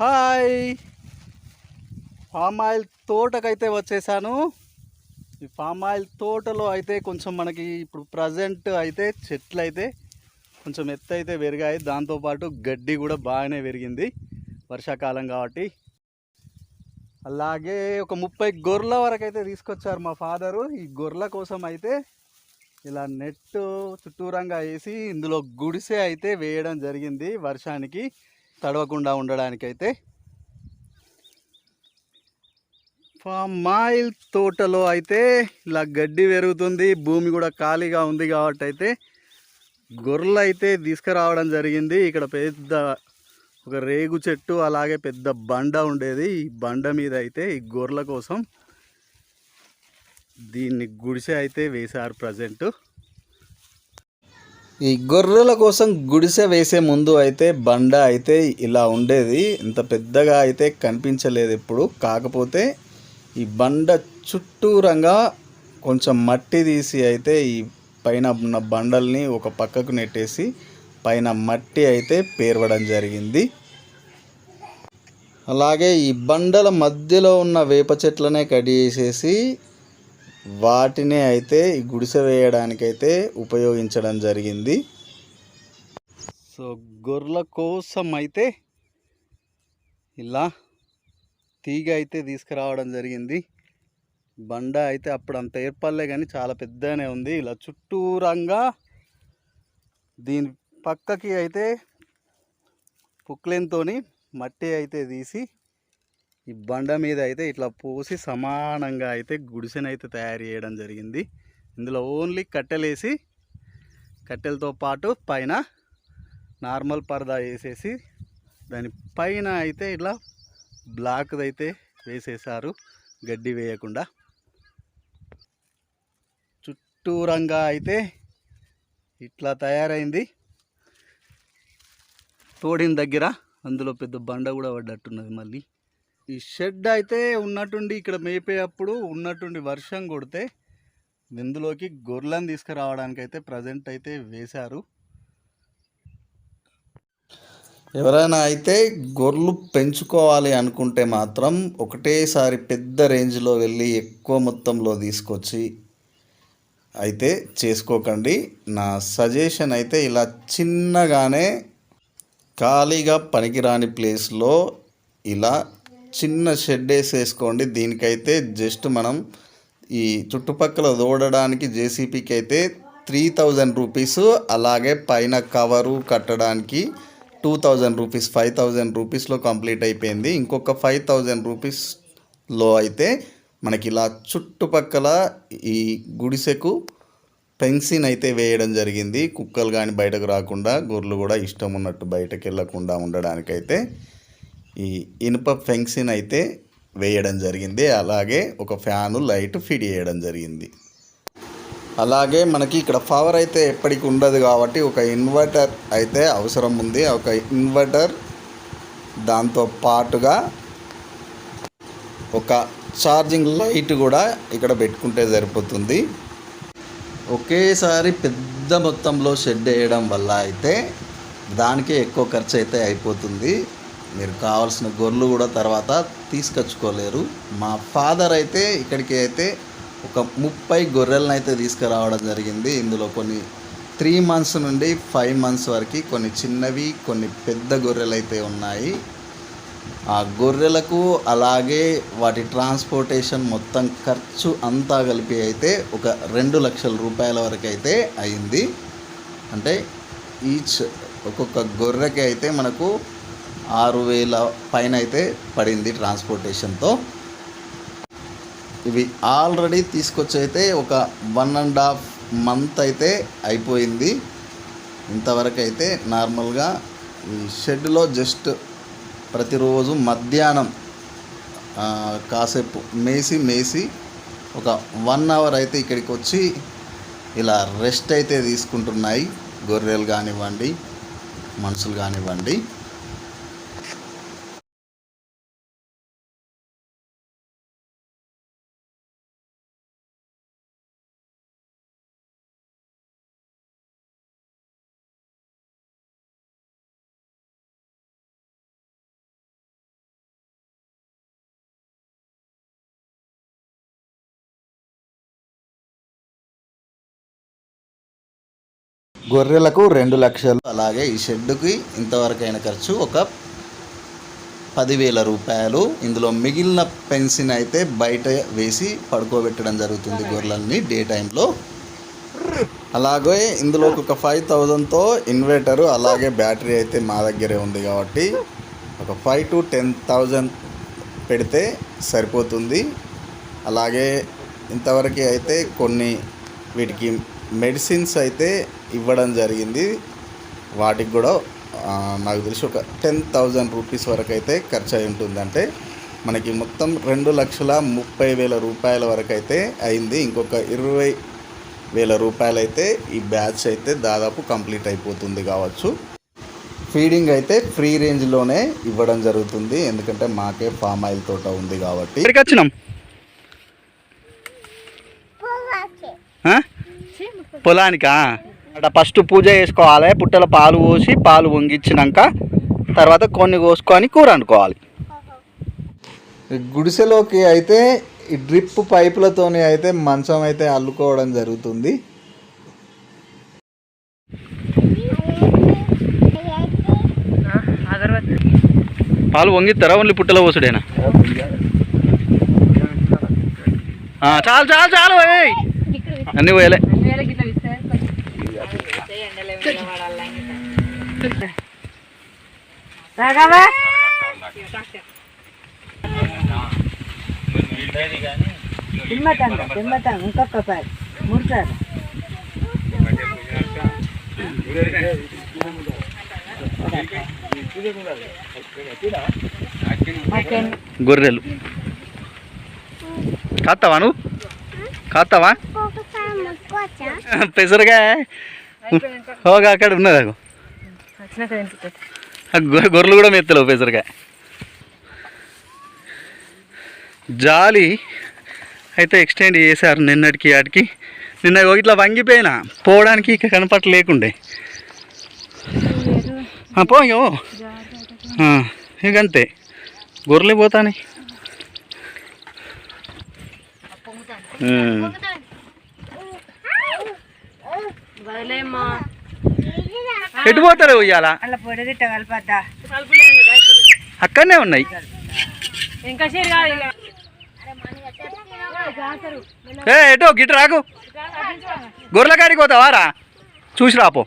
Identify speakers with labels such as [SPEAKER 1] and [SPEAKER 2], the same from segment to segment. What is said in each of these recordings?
[SPEAKER 1] Hi. Palm oil తోటకైతే వచ్చేసాను. ఈ palm oil తోటలో అయితే కొంచెం మనకి ఇప్పుడు ప్రజెంట్ అయితే చెట్లు అయితే కొంచెం ఎత్తు అయితే పెరిగాయి. దాంతోపాటు గడ్డి కూడా బాగానే పెరిగింది వర్షాకాలం కాబట్టి. అలాగే ఒక ముప్పై గొర్రెల వరకు అయితే తీసుకొచ్చారు మా ఫాదరు. ఈ గొర్రెల కోసం అయితే ఇలా నెట్ చుట్టూరంగా వేసి ఇందులో గుడిసె అయితే వేయడం జరిగింది వర్షానికి. తడవకుండా ఉండడానికైతే మాయిల్ తోటలో అయితే ఇలా గడ్డి పెరుగుతుంది భూమి కూడా ఖాళీగా ఉంది కాబట్టి అయితే గొర్రెలు అయితే తీసుకురావడం జరిగింది. ఇక్కడ పెద్ద ఒక రేగు చెట్టు అలాగే పెద్ద బండ ఉండేది. ఈ బండ మీద అయితే ఈ గొర్రెల కోసం దీన్ని గుడిసె అయితే వేశారు ప్రజెంటు. ఈ గొర్రెల కోసం గుడిసె వేసే ముందు అయితే బండ అయితే ఇలా ఉండేది. ఇంత పెద్దగా అయితే కనిపించలేదు ఇప్పుడు కాకపోతే ఈ బండ చుట్టూరంగా కొంచెం మట్టి తీసి అయితే ఈ పైన ఉన్న బండల్ని ఒక పక్కకు నెట్టేసి పైన మట్టి అయితే పేర్వడం జరిగింది. అలాగే ఈ బండల మధ్యలో ఉన్న వేప చెట్లనే కట్ చేసేసి వాటినే అయితే ఈ గుడిసె వేయడానికైతే ఉపయోగించడం జరిగింది. సో గొర్రెల కోసం అయితే ఇలా తీగ అయితే తీసుకురావడం జరిగింది. బండ అయితే అప్పుడు అంత ఏర్పడలే కానీ చాలా పెద్దగానే ఉంది. ఇలా చుట్టూరంగా దీని పక్కకి అయితే పుక్లెన్తో మట్టి అయితే తీసి ఈ బండ మీద అయితే ఇట్లా పోసి సమానంగా అయితే గుడిసెనైతే తయారు చేయడం జరిగింది. ఇందులో ఓన్లీ కట్టెలేసి కట్టెలతో పాటు పైన నార్మల్ పరదా వేసేసి దాని పైన అయితే ఇట్లా బ్లాక్ది అయితే వేసేసారు గడ్డి వేయకుండా. చుట్టూరంగా అయితే ఇట్లా తయారైంది. తోడిన దగ్గర అందులో పెద్ద బండ కూడా పడ్డట్టున్నది మళ్ళీ. ఈ షెడ్ అయితే ఉన్నట్టుండి ఇక్కడ మేపేటప్పుడు ఉన్నట్టుండి వర్షం కొడితే ఇందులోకి గొర్రెలను తీసుకురావడానికి అయితే ప్రజెంట్ అయితే వేశారు. ఎవరైనా అయితే గొర్రెలు పెంచుకోవాలి అనుకుంటే మాత్రం ఒకటేసారి పెద్ద రేంజ్లో వెళ్ళి ఎక్కువ మొత్తంలో తీసుకొచ్చి అయితే చేసుకోకండి. నా సజెషన్ అయితే ఇలా చిన్నగానే ఖాళీగా పనికిరాని ప్లేస్లో ఇలా చిన్న షెడ్ వేసేసుకోండి. దీనికైతే జస్ట్ మనం ఈ చుట్టుపక్కల దూడడానికి జేసీపీకి అయితే త్రీ థౌజండ్ రూపీస్ అలాగే పైన కవరు కట్టడానికి two thousand rupees five thousand రూపీస్లో కంప్లీట్ అయిపోయింది. ఇంకొక ఫైవ్ థౌజండ్ రూపీస్లో అయితే మనకి ఇలా చుట్టుపక్కల ఈ గుడిసెకు ఫెన్సింగ్ అయితే వేయడం జరిగింది. కుక్కలు కానీ బయటకు రాకుండా గొర్రెలు కూడా ఇష్టం ఉన్నట్టు బయటకు వెళ్ళకుండా ఉండడానికైతే ఈ ఇనుప ఫెన్సింగ్ అయితే వేయడం జరిగింది. అలాగే ఒక ఫ్యాను లైట్ ఫిట్ చేయడం జరిగింది. అలాగే మనకి ఇక్కడ పవర్ అయితే ఎప్పటికి ఉండదు కాబట్టి ఒక ఇన్వర్టర్ అయితే అవసరం ఉంది. ఒక ఇన్వర్టర్ దాంతో పాటుగా ఒక ఛార్జింగ్ లైట్ కూడా ఇక్కడ పెట్టుకుంటే సరిపోతుంది. ఒకేసారి పెద్ద మొత్తంలో షెడ్ వేయడం వల్ల అయితే దానికే ఎక్కువ ఖర్చు అయితే అయిపోతుంది. మీరు కావాల్సిన గొర్రెలు కూడా తర్వాత తీసుకొచ్చుకోలేరు. మా ఫాదర్ అయితే ఇక్కడికి అయితే ఒక ముప్పై గొర్రెలను అయితే తీసుకురావడం జరిగింది. ఇందులో కొన్ని త్రీ మంత్స్ నుండి ఫైవ్ మంత్స్ వరకు కొన్ని చిన్నవి కొన్ని పెద్ద గొర్రెలు అయితే ఉన్నాయి. ఆ గొర్రెలకు అలాగే వాటి ట్రాన్స్పోర్టేషన్ మొత్తం ఖర్చు అంతా కలిపి అయితే ఒక రెండు లక్షల రూపాయల వరకు అయితే అయింది. అంటే ఈచ్ ఒక్కొక్క గొర్రెకి అయితే మనకు ఆరు వేల పైన అయితే పడింది ట్రాన్స్పోర్టేషన్తో. ఇవి ఆల్రెడీ తీసుకొచ్చి అయితే ఒక వన్ అండ్ హాఫ్ మంత్ అయితే అయిపోయింది. ఇంతవరకు అయితే నార్మల్గా ఈ షెడ్లో జస్ట్ ప్రతిరోజు మధ్యాహ్నం కాసేపు మేసి మేసి ఒక వన్ అవర్ అయితే ఇక్కడికి వచ్చి ఇలా రెస్ట్ అయితే తీసుకుంటున్నాయి. గొర్రెలు కానివ్వండి మనుషులు కానివ్వండి. గొర్రెలకు రెండు లక్షలు. అలాగే ఈ షెడ్డుకి ఇంతవరకైన ఖర్చు ఒక పదివేల రూపాయలు. ఇందులో మిగిలిన పెన్షన్ అయితే బయట వేసి పడుకోబెట్టడం జరుగుతుంది గొర్రెలన్నీ డే టైంలో. అలాగే ఇందులో ఒక ఫైవ్ థౌజండ్తో ఇన్వర్టరు అలాగే బ్యాటరీ అయితే మా దగ్గరే ఉంది కాబట్టి ఒక ఫైవ్ టు టెన్ థౌజండ్ పెడితే సరిపోతుంది. అలాగే ఇంతవరకు అయితే కొన్ని వీటికి మెడిసిన్స్ అయితే ఇవ్వడం జరిగింది. వాటికి కూడా నాకు తెలిసి ఒక టెన్ థౌజండ్ రూపీస్ వరకు అయితే ఖర్చు అయి ఉంటుంది అంటే మనకి మొత్తం రెండు లక్షల ముప్పై వేల రూపాయల వరకు అయితే అయింది. ఇంకొక ఇరవై వేల రూపాయలు అయితే ఈ బ్యాచ్ అయితే దాదాపు కంప్లీట్ అయిపోతుంది కావచ్చు. ఫీడింగ్ అయితే ఫ్రీ రేంజ్లోనే ఇవ్వడం జరుగుతుంది. ఎందుకంటే మాకే ఫామ్ ఆయిల్ తోట ఉంది కాబట్టి.
[SPEAKER 2] వచ్చినాం? పొలానికా? అక్కడ ఫస్ట్ పూజ చేసుకోవాలి పుట్టల పాలు పోసి పాలు వంగించినాక తర్వాత కొన్ని కోసుకొని కూర వండుకోవాలి.
[SPEAKER 1] గుడిసెలోకి అయితే ఈ డ్రిప్ పైపులతోని అయితే మంచం అయితే అల్లుకోవడం జరుగుతుంది.
[SPEAKER 2] పాలు వంగిస్తారా ఓన్లీ పుట్టల పోసుడేనా? ఆ, చాలు చాలు చాలు. అన్నీ పోయలే.
[SPEAKER 3] తిమ్మతాను తిమ్మతాను ఇంకొక పది మూడు సార్లు
[SPEAKER 2] గొర్రెలు. కాస్తావా నువ్వు? కాస్తావా పెసరగా హోగా అక్కడ ఉన్నది అగో. ఆ గొ- గొర్రెలు కూడా మెత్తలేవు పెసరగా జాలి అయితే ఎక్స్టెండ్ చేశారు నిన్నటికి ఆడికి నిన్న ఇట్లా వంగిపోయినా పోవడానికి ఇక కనపట్ల లేకుండే. ఆ, పో ఇగో. ఆ, ఇక అంతే. గొర్రెలే పోతానే ఉమ్. ఎటు పోతారు
[SPEAKER 3] కలపద్దా?
[SPEAKER 2] అక్కడనే ఉన్నాయి. ఏ ఎటో గిట్ రాకు. గొర్రెల కాడికి పోతావా రా? చూసి రాపో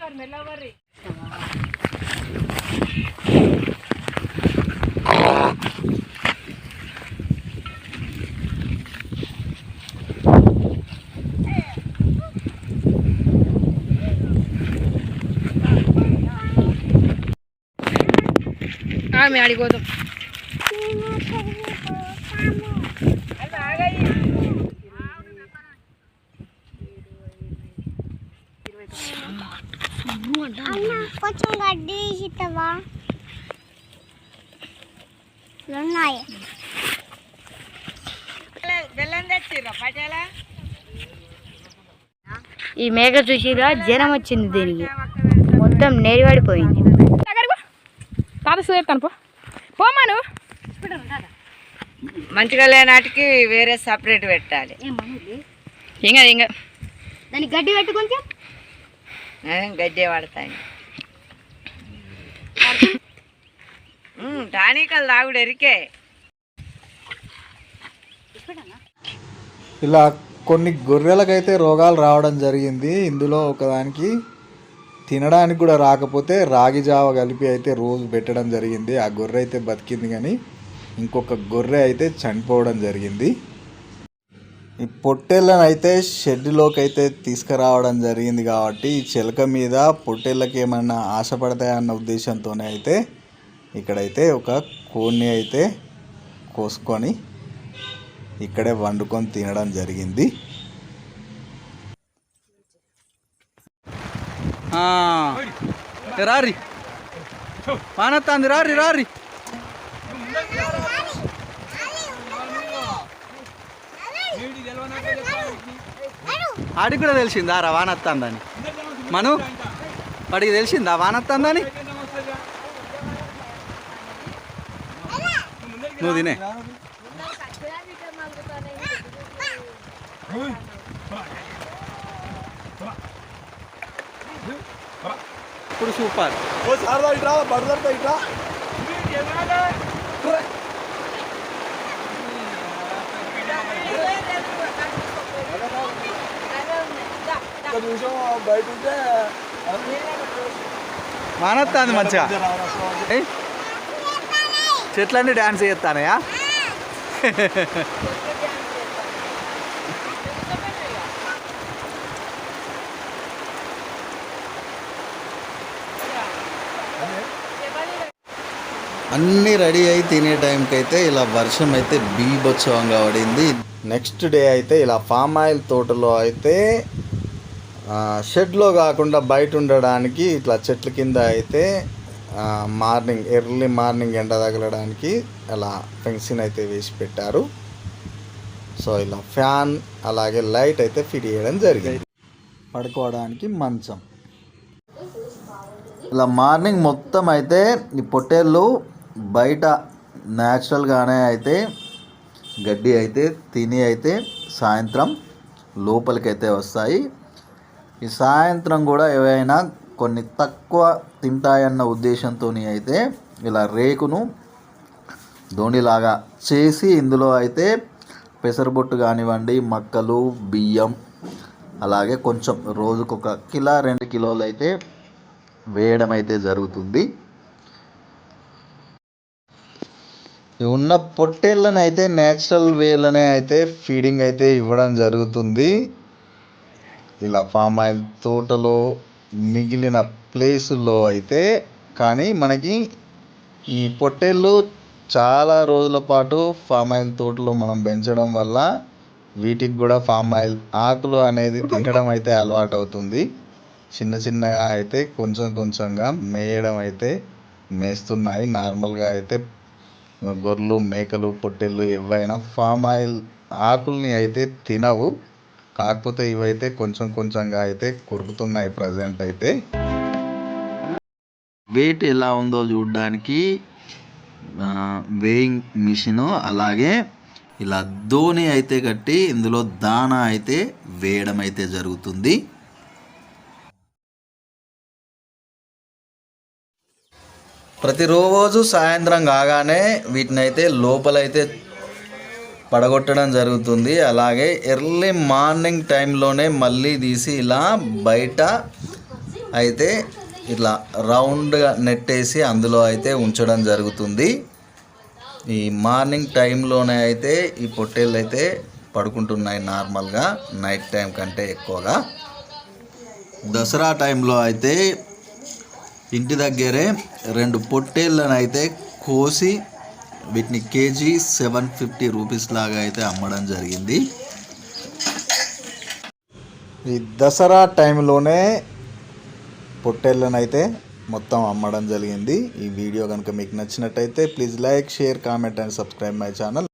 [SPEAKER 4] అడిగిపోతాం
[SPEAKER 5] కొంచెం గడ్డి తీసిస్తావా ఉన్నాయి
[SPEAKER 6] ఈ మేఘ చూసిరా జ్వరం వచ్చింది దీనికి. మొత్తం నేరివాడిపోయింది
[SPEAKER 4] తాత చూస్తాను పో పోమాను
[SPEAKER 3] మంచిగా లేనాటికి వేరే సపరేట్ పెట్టాలి.
[SPEAKER 4] ఇంకా ఇంకా
[SPEAKER 6] దానికి గడ్డి పెట్టు కొంచెం
[SPEAKER 3] ఏ, గడ్డే పడతాయి టానికలు తాగుడు ఎరికే.
[SPEAKER 1] ఇలా కొన్ని గొర్రెలకైతే రోగాలు రావడం జరిగింది. ఇందులో ఒకదానికి తినడానికి కూడా రాకపోతే రాగి జావ కలిపి అయితే రోజు పెట్టడం జరిగింది. ఆ గొర్రె అయితే బతికింది కానీ ఇంకొక గొర్రె అయితే చనిపోవడం జరిగింది. ఈ పొట్టేళ్ళని అయితే షెడ్లోకి అయితే తీసుకురావడం జరిగింది కాబట్టి ఈ చిలక మీద పొట్టేళ్ళకి ఏమన్నా ఆశపడతాయన్న ఉద్దేశంతోనే అయితే ఇక్కడైతే ఒక కోడిని అయితే కోసుకొని ఇక్కడే వండుకొని తినడం జరిగింది.
[SPEAKER 2] రారి. పానత్తాంది రారి రారి. ఆడికి కూడా తెలిసిందా రా వానత్తాందని మను? వాడికి తెలిసిందా వానత్తాందని నువ్వు తినే. సూపర్.
[SPEAKER 1] ఓ సారదా ఇట్రా బడదర్తా ఇట్రా. ఒక్క నిమిషం బయట ఉంటే
[SPEAKER 2] మానత్తాంది మంచిగా. చెట్లన్నీ డ్యాన్స్ చేస్తానయా?
[SPEAKER 1] అన్నీ రెడీ అయి తినే టైంకి అయితే ఇలా వర్షం అయితే బీభత్సవంగా పడింది. నెక్స్ట్ డే అయితే ఇలా ఫామ్ ఆయిల్ తోటలో అయితే షెడ్లో కాకుండా బయట ఉండడానికి ఇట్లా చెట్ల కింద అయితే మార్నింగ్ ఎర్లీ మార్నింగ్ ఎండ తగలడానికి అలా ఫెన్సింగ్ అయితే వేసి పెట్టారు. సో ఇలా ఫ్యాన్ అలాగే లైట్ అయితే ఫిట్ చేయడం జరిగింది. పడుకోవడానికి మంచం. ఇలా మార్నింగ్ మొత్తం అయితే ఈ పొట్టేళ్ళు బయట న్యాచురల్గానే అయితే గడ్డి అయితే తిని అయితే సాయంత్రం లోపలికైతే వస్తాయి. ఈ సాయంత్రం కూడా ఏవైనా కొన్ని తక్కువ తింటాయన్న ఉద్దేశంతో అయితే ఇలా రేకును దోణిలాగా చేసి ఇందులో అయితే పెసరబొట్టు కానివ్వండి మక్కలు బియ్యం అలాగే కొంచెం రోజుకొక కిలో రెండు కిలోలు అయితే వేయడం అయితే జరుగుతుంది ఈ ఉన్న పొట్టేళ్ళని అయితే నేచురల్ వేలనే అయితే ఫీడింగ్ అయితే ఇవ్వడం జరుగుతుంది. ఇలా ఫామ్ ఆయిల్ తోటలో మిగిలిన ప్లేసుల్లో అయితే కానీ మనకి ఈ పొట్టేళ్ళు చాలా రోజుల పాటు ఫామ్ ఆయిల్ తోటలో మనం పెంచడం వల్ల వీటికి కూడా ఫామ్ ఆయిల్ ఆకులు అనేది తినడం అయితే అలవాటు అవుతుంది. చిన్న చిన్నగా అయితే కొంచెం కొంచెంగా మేయడం అయితే మేస్తున్నాయి. నార్మల్గా అయితే గొర్రెలు మేకలు పొట్టేళ్ళు ఏవైనా ఫామ్ ఆయిల్ ఆకుల్ని అయితే తినవు. కాకపోతే ఇవైతే కొంచెం కొంచెంగా అయితే కొరుకుతున్నాయి ప్రజెంట్ అయితే. వెయిట్ ఎలా ఉందో చూడడానికి వేయింగ్ మిషను అలాగే ఇలా ధోని అయితే కట్టి ఇందులో దాన అయితే వేయడం అయితే జరుగుతుంది. ప్రతిరోజు సాయంత్రం కాగానే వీటిని అయితే లోపలైతే పడగొట్టడం జరుగుతుంది. అలాగే ఎర్లీ మార్నింగ్ టైంలోనే మళ్ళీ తీసి ఇలా బయట అయితే ఇట్లా రౌండ్గా నెట్టేసి అందులో అయితే ఉంచడం జరుగుతుంది. ఈ మార్నింగ్ టైంలోనే అయితే ఈ పొట్టేళ్ళు అయితే పడుకుంటున్నాయి నార్మల్గా. నైట్ టైం కంటే ఎక్కువగా. దసరా టైంలో అయితే ఇంటి దగ్గరే రెండు పొట్టేళ్ళను అయితే కోసి వీటిని కేజీ సెవెన్ ఫిఫ్టీ రూపీస్ లాగా అయితే అమ్మడం జరిగింది. ఈ దసరా టైంలోనే పొట్టేళ్ళను అయితే మొత్తం అమ్మడం జరిగింది. ఈ వీడియో కనుక మీకు నచ్చినట్టయితే please like share comment and subscribe my channel.